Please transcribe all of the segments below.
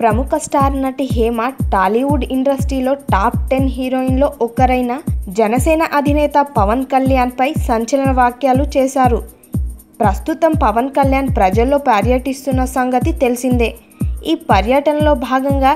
ప్రముఖ స్టార్ నటి హేమ టాలీవుడ్ ఇండస్ట్రీలో టాప్ టెన్ హీరోయిన్లో ఒకరైన జనసేన అధినేత పవన్ కళ్యాణ్పై సంచలన వ్యాఖ్యలు చేశారు. ప్రస్తుతం పవన్ కళ్యాణ్ ప్రజల్లో పర్యటిస్తున్న సంగతి తెలిసిందే. ఈ పర్యటనలో భాగంగా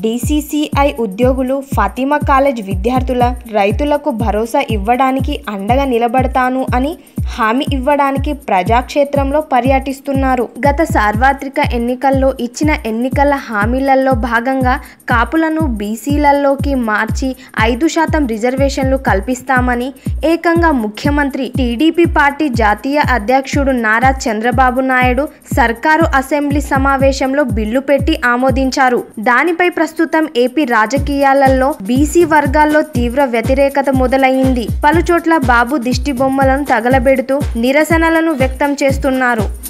డీసీసీఐ ఉద్యోగులు ఫాతిమా కాలేజ్ విద్యార్థుల రైతులకు భరోసా ఇవ్వడానికి అండగా నిలబడతాను అని హామీ ఇవ్వడానికి ప్రజాక్షేత్రంలో పర్యటిస్తున్నారు. గత సార్వత్రిక ఎన్నికల్లో ఇచ్చిన ఎన్నికల హామీలలో భాగంగా కాపులను బీసీలలోకి మార్చి ఐదు శాతం రిజర్వేషన్లు కల్పిస్తామని ఏకంగా ముఖ్యమంత్రి టీడీపీ పార్టీ జాతీయ అధ్యక్షుడు నారా చంద్రబాబు నాయుడు సర్కారు అసెంబ్లీ సమావేశంలో బిల్లు పెట్టి ఆమోదించారు. దానిపై ప్రస్తుతం ఏపీ రాజకీయాలలో బీసీ వర్గాల్లో తీవ్ర వ్యతిరేకత మొదలైంది. పలుచోట్ల బాబు దిష్టి బొమ్మలను తగలబెడుతూ నిరసనలను వ్యక్తం చేస్తున్నారు.